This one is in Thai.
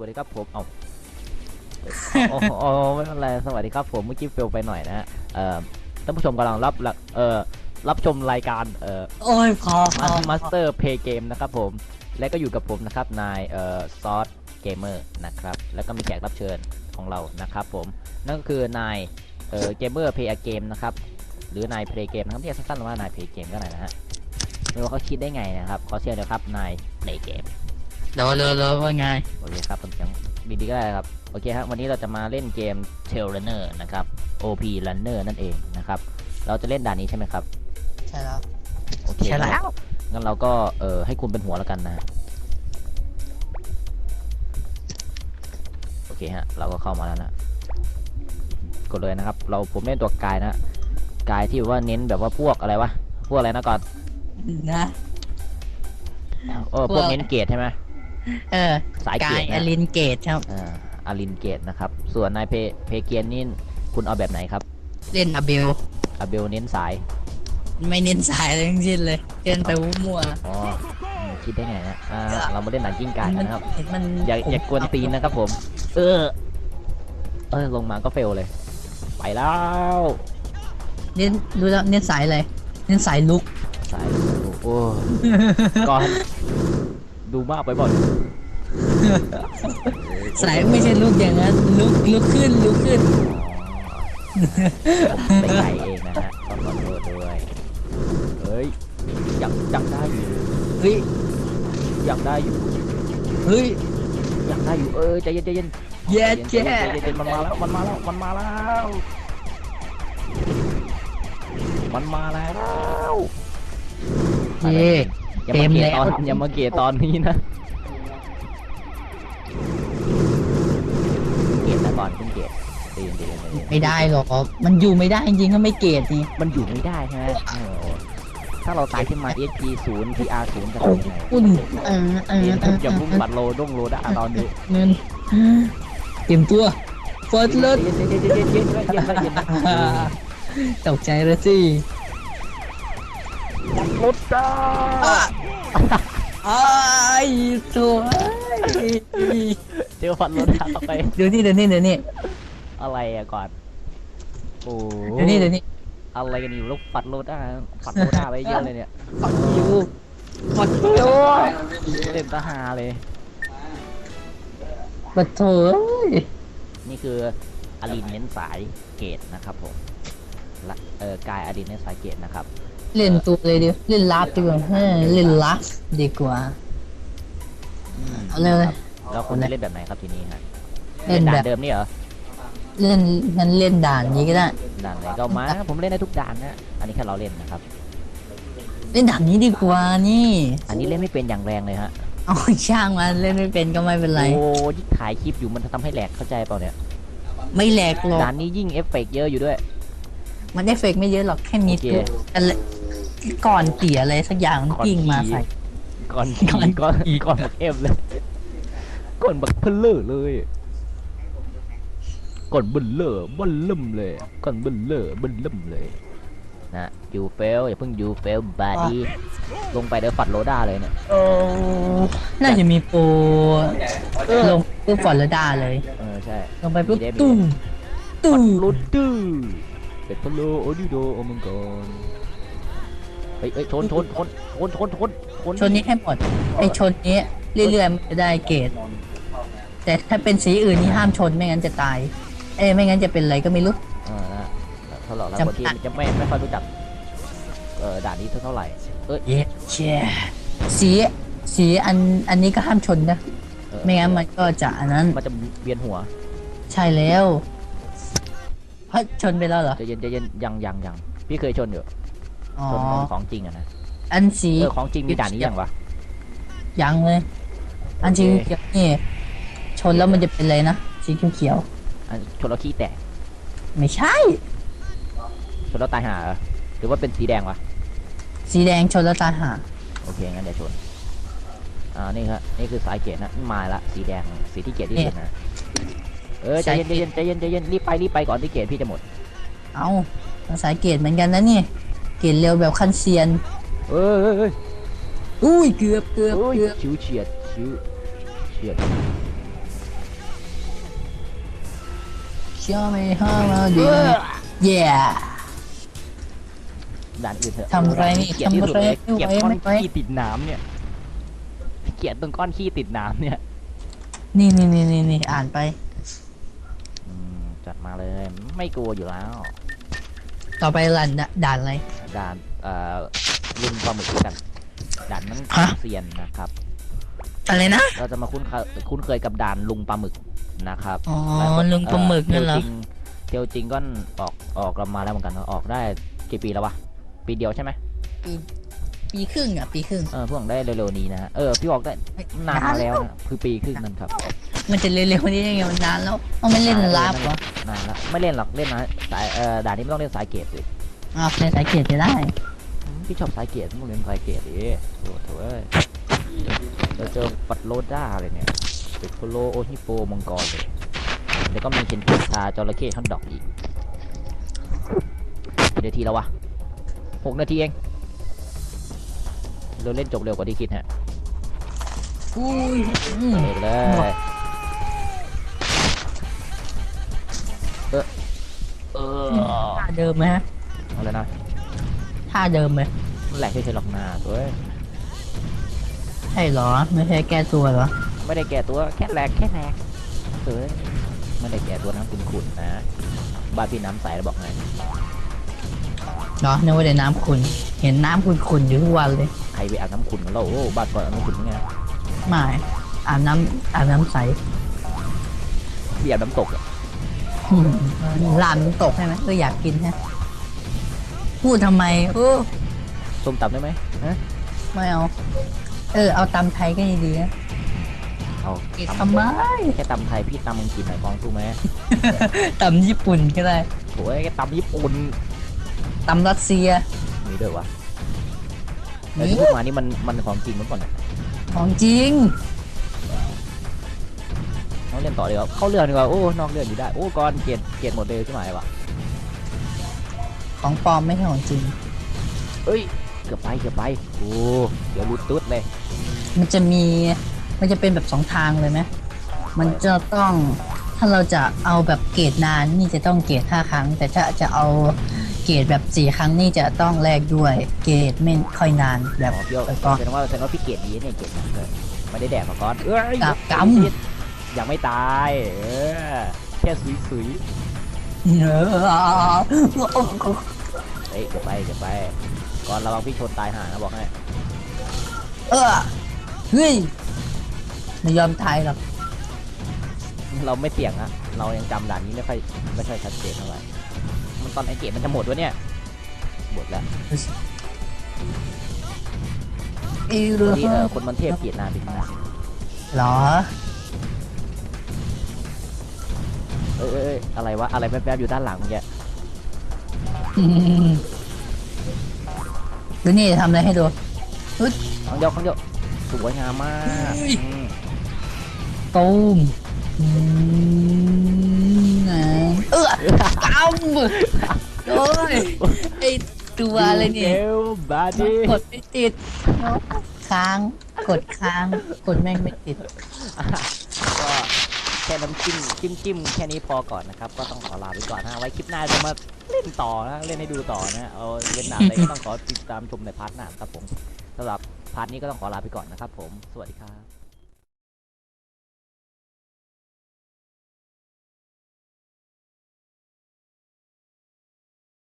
วัสดีครับผมเอาโอ้โหโอ้โหไม่เป็นไรสวัสดีครับผมเมื่อกี้เฟลไปหน่อยนะฮะเอ่อท่านผู้ชมกำลังรับรับเอ่อรับชมรายการเอ่อโอ้ยพอพอมาสเตอร์เพย์เกมนะครับผมและก็อยู่กับผมนะครับนายเอ่อซอสเกมเมอร์นะครับแล้วก็มีแขกรับเชิญของเรานะครับผมนั่นก็คือนายเอ่อเกมเมอร์เพย์เกมนะครับหรือนายเพลย์เกมนะครับเรียกสั้นๆว่านายเพลย์เกมก็ได้นะฮะไม่รู้ว่าเขาคิดได้ไงนะครับขอเชียร์นะครับนายเพลย์เกม เดี๋ยวเดี๋ยวเดี๋ยวว่าไง โอเคครับผมยังดีๆก็ได้ครับ โอเคครับ วันนี้เราจะมาเล่นเกม Tail Runner นะครับ OP Runner นั่นเองนะครับ เราจะเล่นด่านนี้ใช่ไหมครับ ใช่แล้วโอเคใช่แล้ว งั้นเราก็เออให้คุณเป็นหัวแล้วกันนะ โอเคฮะ เราก็เข้ามาแล้วนะ กดเลยนะครับ เราผมเล่นตัวกายนะกายที่ว่าเน้นแบบว่าพวกอะไรวะ พวกอะไรนะก่อนนะ เออพวกเน้นเกรดใช่ไหม เออสายเกการยดอนะลินเกตครับ อ่าอารินเกตนะครับ ส่วนนายเพเพเกียนนี่คุณเอาแบบไหนครับเล่นอเบล อาเบลเน้นสาย ไม่เน้นสายอะไรทั้งสิ้นเลยเล่นไปมั่วอ๋ออืมคิดได้ไงนะอ่าเรามาเล่นหนังกิ้งก่าๆกันนะครับ เห็นมันอย่าอย่ากวนตีนนะครับผม เออ เออลงมาก็เฟลเลย ไปแล้ว เน้นดูแล้วเน้นสายอะไรเน้นสายลุก สายโอ้ก่อนดู มากไปบ่อยสายไม่ใช่ลุกอย่างนั้นลุกลุกขึ้นลุกขึ้นได้ไก่เองนะฮะต้องขอโทษด้วยเฮ้ยยังยังได้อยู่เฮ้ยยังได้อยู่เฮ้ยยังได้อยู่เออใจเย็นใจเย็นแย่ใจแย่เย็นใจเย็นมันมาแล้วมันมาแล้วมันมาแล้วมันมาแล้วเย่ อย่ามาเกตตอย่ามาเกตตอนนี้นะเกตนะก่อนขึ้นเกตตีนตีไม่ได้หรอก มันอยู่ไม่ได้จริงๆก็ไม่เกตนี่มันอยู่ไม่ได้ใช่ไหมถ้าเราตายขึ้นมา ESP ศูนย์ PR ศูนย์จะเป็นยังไงอุ่นเออเออเออเอออย่าพุ่งบัตรโลด้งโลด้าตอนนี้เงินเต็มตัวเฟิร์สเลิศตกใจเลยสิ รถจ้าอ้ายสวยเจอฝันรถเข้าไป เดี๋ยวนี่เดี๋ยวนี่เดี๋ยวนี่อะไรอะก่อน โอ้เดี๋ยวนี่เดี๋ยวนี่อะไรกันอยู่แล้วฝัดโลด้าฝัดโลด้าไปเยอะเลยเนี่ยปัดคิวปัดคิวเล่นตาหาเลยปัดโถเอ้ยนี่คืออลินเน้นสายเกตนะครับผมละเออกายอลินเน้นสายเกตนะครับ เล่นตัวเลยดิเล่นลับดีกว่าเฮ้ยเล่นลับดีกว่าอืมเอาเลยเลย แล้วคุณจะเล่นแบบไหนครับทีนี้ฮะเล่นด่าแบนบ เดิมนี่เหรอเล่นงั้นเล่นด่านนี้ก็ได้ ด่านไหนก็มาผมเล่นได้ทุกด่านนะอันนี้แค่เราเล่นนะครับ เล่นด่านนี้ดีกว่านี่ อันนี้เล่นไม่เป็นอย่างแรงเลยฮะเอาช่างมันเล่นไม่เป็นก็ไม่เป็นไร โอ้ยิ่งถ่ายคลิปอยู่มันจะทำให้แหลกเข้าใจเปล่าเนี่ยไม่แหลกหรอกด่านนี้ยิ่งเอฟเฟกต์เยอะอยู่ด้วย มันเอฟเฟกต์ไม่เยอะหรอกแค่มีโอเคตัวอะไรก่อนเตี่ยอะไรสักอย่างมันก่อนกิ้งมาขี่ใส่ ก่อนก่อนก่อนก่อนบักเอฟเลยก่อนบักเพลเลอร์เลยก่อนเบลเลอร์เบลเริ่มเลยก่อนเบลเลอร์เบลเริ่มเลยนะยูเฟลอย่าเพิ่งยูเฟลบาดี้ลงไปเดี๋ยวฝัดโลด้าเลยเนี่ยโอ้น่าจะมีโปรลงปุ๊บฟอร์เรดาเลยเออใช่ลงไปปุ๊บมีได้มีตุ้มตุ้มรถดื้อ เป็ดพะโลโอดิโดโอมังกรเฮ้ยเฮ้ยชนชนชนชนชนชนชนชนนี้ให้หมดไอชนนี้เรื่อยๆมันจะได้เกรดแต่ถ้าเป็นสีอื่นนี่ห้ามชนไม่งั้นจะตาย เอ้ยไม่งั้นจะเป็นอะไรก็ไม่รู้เออนะเท่าไหร่แล้วจำคนที่จะไม่ไม่ค่อยรู้จักเออด่านนี้เท่าไหร่เอ้ยเย้เช่สีสีอันอันนี้ก็ห้ามชนนะเออไม่งั้นมันก็จะอันนั้นมันจะเวียนหัว ใช่แล้ว เฮ้ยชนไปแล้วเหรอ ใจะเย็นใจะเย็นยังยังยังพี่เคยชนอยู่อ๋อ ชนของจริงอะนะอันสีเออของจริงมีด่านนี้ยังวะ ยังเลย อันสีโอเค เขียวนี่ชนแล้วมันจะเป็นอะไรนะ สีเขียวอันชนแล้วขี้แตกๆไม่ใช่ ชนแล้วตายห่าเหรอหรือว่าเป็นสีแดงวะ สีแดงชนแล้วตายห่าโอเค งั้นเดี๋ยวชน อ่า นี่ครับ นี่คือสายเกตนะ มาละ สีแดง สีที่เกตที่สุดนะ เออใจเย็นใจเย็นใจเย็นใจเย็นรีบไปรีบไปก่อนที่เกตพี่จะหมด เอาสายเกรดเหมือนกันนะนี่เกรดเร็วแบบคันเซียนเอ้ยเอ้ยเอ้ยอุ้ยเกือบเกือบเอ้ยเกือบชิวเฉียดชิวเฉียด show me how to do it yeah ด่านอื่นเถอะทำอะไรนี่เกลียดที่สุดเลยทำอะไรเกลียดก้อนไม่ไหวขี้ติดน้ำเนี่ยเกลียดตรงก้อนขี้ติดน้ำเนี่ย นี่นี่นี่นี่นี่อ่านไปอืม จัดมาเลย ไม่กลัวอยู่แล้ว ต่อไปรันด่านอะไร ด่านเอ่อลุงปลาหมึกกันด่านนั้นฮะ เซียนนะครับ อะไรนะ เราจะมาคุ้นเคยคุ้นเคยกับด่านลุงปลาหมึกนะครับอ๋อหายคนลุงปลาหมึกนั่นเหรอ เทลจริงเทลจริงก็ออกออกมาแล้วเหมือนกันออกได้กี่ปีแล้ววะปีเดียวใช่ไหมปี ปีครึ่งอะปีครึ่ง เออเพิ่งออกได้เร็วๆนี้นะฮะเออพี่ออกได้นานมาแล้วนะคือปีครึ่งนั่นครับมันจะเร็วๆนี้ได้ไงมันนานแล้วเอาไม่เล่นลาบเหรอนานละไม่เล่นหรอกเล่นนะสายเอ่อด่านนี้ไม่ต้องเล่นสายเกตสิอ้าวในสายเกียรติจะได้อืมพี่ชอบสายเกตไม่ต้องเล่นสายเกตดิโถ่โถ่เอ้ยเราเจอปัดโลด้าเลยเนี่ยปิดโคโลโอฮิโปมังกรเลยเดี๋ยวก็มีเคนกิชาจระเข้ฮอตดอกอีกกี่นาทีแล้ววะหกนาทีเอง เราเล่นจบเร็วกว่าที่คิดฮะอุ้ยอืมเอกเลยเออเออท่าเดิมไหมฮะเอาเลยนะท่าเดิมไหมมันแหลกเฉยๆหรอกนาตัวเอ้ยใช่เหรอ ไม่ใช่แก้ตัวเหรอ ไม่ได้แก่ตัวแค่แหลกแค่แหลกเอ้ยไม่ได้แก่ตัวน้ำขุ่นๆนะบ้านพี่น้ำใสแล้วบอกไง เนาะนึกว่าแต่น้ำขุนเห็นน้ำขุนๆอยู่ทุกวันเลยใครไปอาบน้ำขุ่นกันแล้วโอ้บ้านก่อนอาบน้ำขุ่นยังไงไม่อาบน้ำอาบน้ำใสพี่อาบน้ำตกอะอืมลามน้ำตกใช่ไหมก็อยากกินฮะพูดทำไมโอ้ส้มตำได้ไหมฮะไม่เอา เออ เอาตำไทยก็ดีๆนะเอากินตำทำไมแค่ตำไทยพี่ตำมึงกินหน่อยฟองถูกไหมตำญี่ปุ่นก็ได้ โถ่แค่ตำญี่ปุ่น ตำรัสเซีย มีด้วยวะไอ้นี่ที่พูดมานี่มันมันของจริงมั้งก่อนเนี่ยของจริงน้องเล่นต่อเลยครับเข้าเรื่องดีกว่าโอ้นอกเรื่องอยู่ได้โอ้ก่อนเกลียดเกลียดหมดเลยใช่ไหมวะของปลอมไม่ใช่ของจริง เอ้ยเกือบไปเกือบไปโอ้เดี๋ยวรุดตุ๊ดเลย มันจะมีมันจะเป็นแบบสองทางเลยไหมมันจะต้องถ้าเราจะเอาแบบเกรดนานนี่จะต้องเกรดห้าครั้ง แต่ถ้าจะเอา เกรดแบบสี่ครั้งนี่จะต้องแลกด้วยเกรดไม่ค่อยนานแบบอ๋อพี่เอาแล้วก็แสดงว่าแสดงว่าพี่เกลียดดีเนี่ยเกลียดเลยไม่ได้แดกมาก่อนเอ้ยกับกยังไม่ตายเออแค่สุยสุยำเออๆเอ้ยเกือบไปเกือบไป ก่อนระวังพี่ชนตายห่านะบอกให้เออเฮ้ยไม่ยอมตายหรอกเราไม่เสี่ยงอะเรายังจำด่านนี้ไม่ค่อยไม่ค่อยชัดเจนเท่าไหร่มันต อนไอเกตมันจะหมดวะเนี่ย หมดแล้วอีพเรืออดีเออคนมันเทพเกลียดนานไปนะหรอเอ้ยเอ้ยเอ้ยอะไรวะ อะไรแป๊บๆอยู่ด้านหลังเมื่อกี้อืมดูนี่ทำอะไรให้ดูข้างเดียวข้างเดียวสวยงามมากอุ้ยอืมตูมอืมนะ เออกำโอ้ยไอตัวอะไรเนี่ยเอวบาดี้กดไม่ติดค้าง กดค้างกดแม่งไม่ติด ก็แค่น้ำจิ้มจิ้มจิ้มแค่นี้พอก่อนนะครับ ก็ต้องขอลาไปก่อนนะไว้คลิปหน้าจะมาเล่นต่อนะเล่นให้ดูต่อนะเอาเล่นหนาอะไรก็ต้องขอติดตามชมในพาร์ทหน้าครับผมสำหรับพาร์ทนี้ก็ต้องขอลาไปก่อนนะครับผมสวัสดีครับ